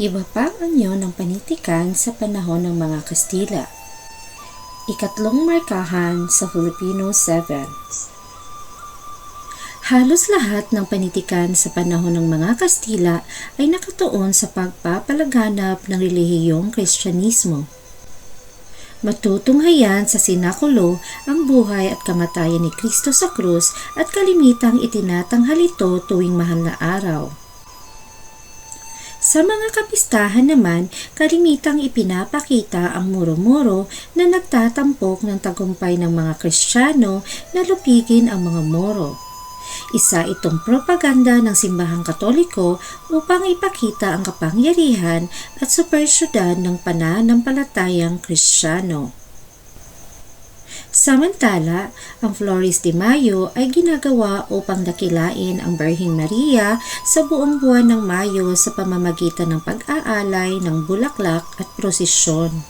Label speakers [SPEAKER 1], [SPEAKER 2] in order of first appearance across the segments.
[SPEAKER 1] Iba pa ang anyo ng panitikan sa panahon ng mga Kastila. Ikatlong markahan sa Filipino 7 Halos lahat ng panitikan sa panahon ng mga Kastila ay nakatuon sa pagpapalaganap ng relihiyong Kristyanismo. Matutunghayan sa sinakulo ang buhay at kamatayan ni Kristo sa krus at kalimitang itinatanghal ito tuwing mahal na araw. Sa mga kapistahan naman, kalimitang ipinapakita ang muro-muro na nagtatampok ng tagumpay ng mga Kristiyano na lupigin ang mga moro. Isa itong propaganda ng simbahang katoliko upang ipakita ang kapangyarihan at supersyudad ng pananampalatayang kristyano. Samantala, ang Flores de Mayo ay ginagawa upang dakilain ang Birhing Maria sa buong buwan ng Mayo sa pamamagitan ng pag-aalay ng bulaklak at prosesyon.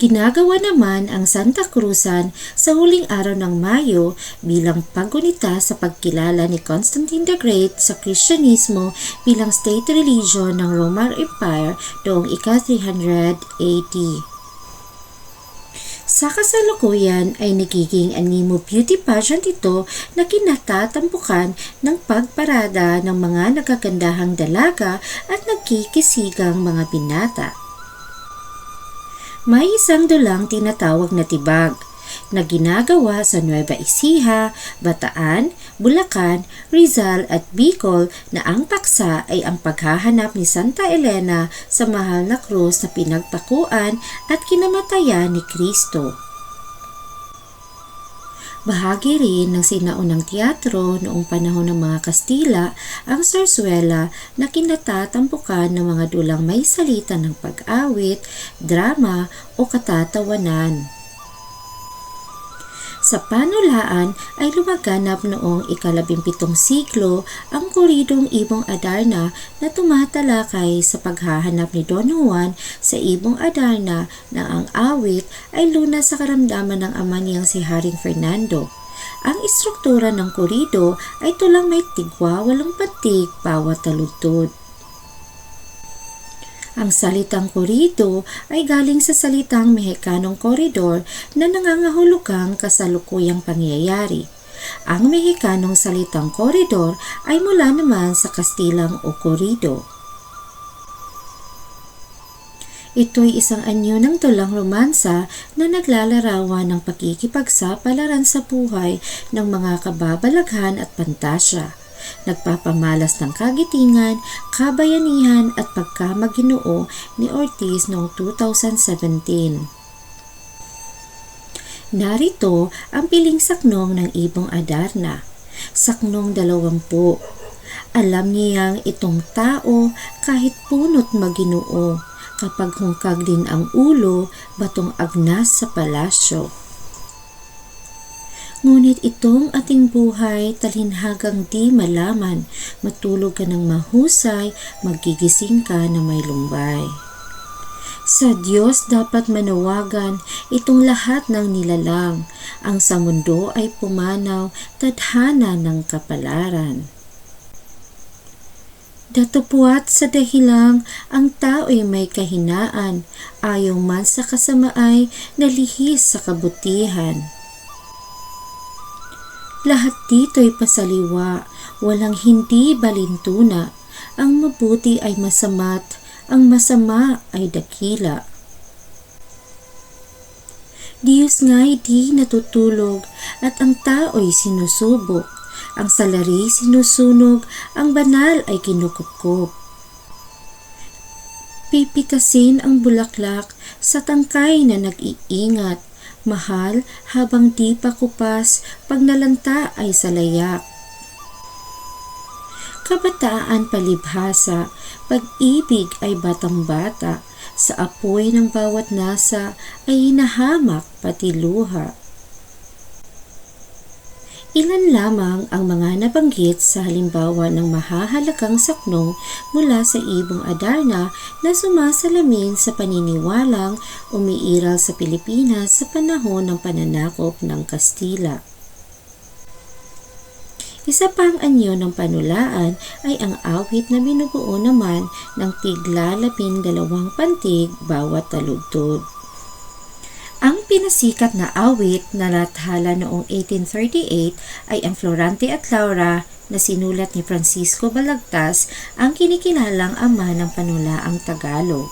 [SPEAKER 1] Ginagawa naman ang Santa Cruzan sa huling araw ng Mayo bilang paggunita sa pagkilala ni Constantine the Great sa Kristyanismo bilang state religion ng Roman Empire noong ika-300 AD. Sa kasalukuyan ay nagiging animo beauty pageant ito na kinatatampukan ng pagparada ng mga nagagandahang dalaga at nagkikisigang mga binata. May isang dulang tinatawag na tibag na ginagawa sa Nueva Ecija, Bataan, Bulacan, Rizal at Bicol na ang paksa ay ang paghahanap ni Santa Elena sa mahal na krus na pinagpakuan at kinamatayan ni Kristo. Bahagi rin ng sinaunang teatro noong panahon ng mga Kastila ang sarsuela na kinatatampukan ng mga dulang may salita ng pag-awit, drama o katatawanan. Sa panulaan ay lumaganap noong ikalabimpitong siklo ang koridong Ibong Adarna na tumatalakay sa paghahanap ni Don Juan sa Ibong Adarna na ang awit ay luna sa karamdaman ng ama niyang si Haring Fernando. Ang istruktura ng korido ay tulang may tigwa walang patig bawat taludtod. Ang salitang korido ay galing sa salitang Mexicanong koridor na nangangahulugang kasalukuyang pangyayari. Ang Mexicanong salitang koridor ay mula naman sa Kastilang o korido. Ito'y isang anyo ng tulang romansa na naglalarawan ng pakikipagsapalaran sa buhay ng mga kababalaghan at pantasya nagpapamalas ng kagitingan, kabayanihan at pagkamaginoo ni Ortiz noong 2017. Narito ang piling saknong ng Ibong Adarna. Saknong dalawampu. Alam niyang itong tao kahit punot maginoo kapag hungkag din ang ulo batong agnas sa palasyo. Ngunit itong ating buhay talinhagang di malaman, matulog ka ng mahusay, magigising ka na may lumbay. Sa Diyos dapat manawagan itong lahat ng nilalang, ang sa mundo ay pumanaw, tadhana ng kapalaran. Datupuat sa dahilang ang tao'y may kahinaan, ayaw man sa kasamaay, nalihis sa kabutihan lahat dito'y pasaliwa, walang hindi balintuna. Ang mabuti ay masama't, ang masama ay dakila. Diyos nga'y di natutulog at ang tao'y sinusubok. Ang salari sinusunog, ang banal ay kinukupkup. Pipitasin ang bulaklak sa tangkay na nag-iingat mahal habang di pa kupas pag nalanta ay salayak. Kabataan palibhasa, pag-ibig ay batang-bata, sa apoy ng bawat nasa ay hinahamak pati luha. Ilan lamang ang mga nabanggit sa halimbawa ng mahahalagang saknong mula sa ibong Adarna na sumasalamin sa paniniwalang umiiral sa Pilipinas sa panahon ng pananakop ng Kastila. Isa pang anyo ng panulaan ay ang awit na binubuo naman ng tigla labing dalawang pantig bawat taludtod. Pinasikat na awit na nathala noong 1838 ay ang Florante at Laura na sinulat ni Francisco Balagtas ang kinikilalang ama ng panulaang Tagalog.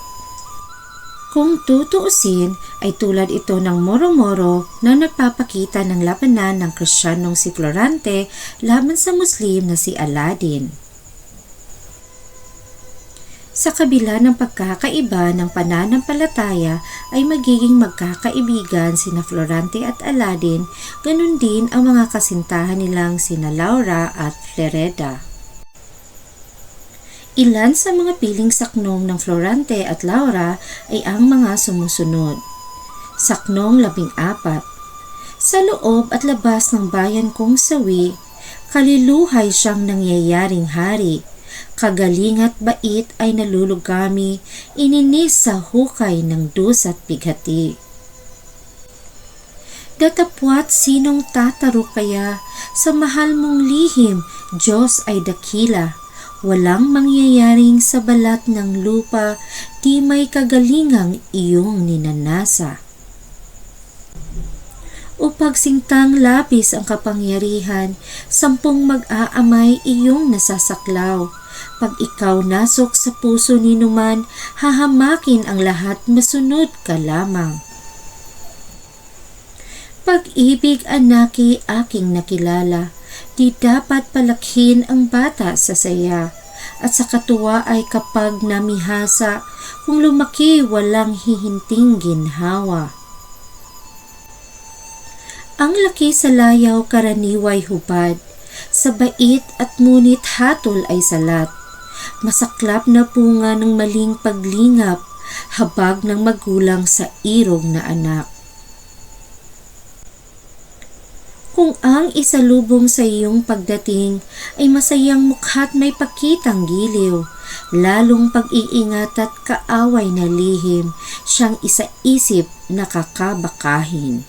[SPEAKER 1] Kung tutuusin ay tulad ito ng moro-moro na nagpapakita ng labanan ng Kristyanong si Florante laban sa Muslim na si Aladdin. Sa kabila ng pagkakaiba ng pananampalataya ay magiging magkakaibigan sina Florante at Aladdin, ganun din ang mga kasintahan nilang sina Laura at Flereda. Ilan sa mga piling saknong ng Florante at Laura ay ang mga sumusunod. Saknong labing apat. Sa loob at labas ng bayan kong sawi, kaliluhay siyang nangyayaring hari. Kagaling at bait ay nalulugami, ininis sa hukay ng dus at bighati. Datapwat sinong tatarok kaya sa mahal mong lihim, Diyos ay dakila Walang mangyayaring sa balat ng lupa, di may kagalingang iyong ninanasa. Upag singtang lapis ang kapangyarihan, sampung mag-aamay iyong nasasaklaw. Pag ikaw nasok sa puso ni numan, hahamakin ang lahat masunod ka lamang. Pag-ibig anaki aking nakilala, di dapat palakhin ang bata sa saya at sa katuwa ay kapag namihasa kung lumaki walang hihinting ginhawa. Ang laki sa layaw karaniway hubad, sa bait at ngunit hatol ay salat. Masaklap na bunga ng maling paglingap, habag ng magulang sa irog na anak. Kung ang isalubong sa iyong pagdating ay masayang mukha't may pakitang giliw, lalong pag-iingat at kaaway na lihim, siyang isa-isip na kakabakahin.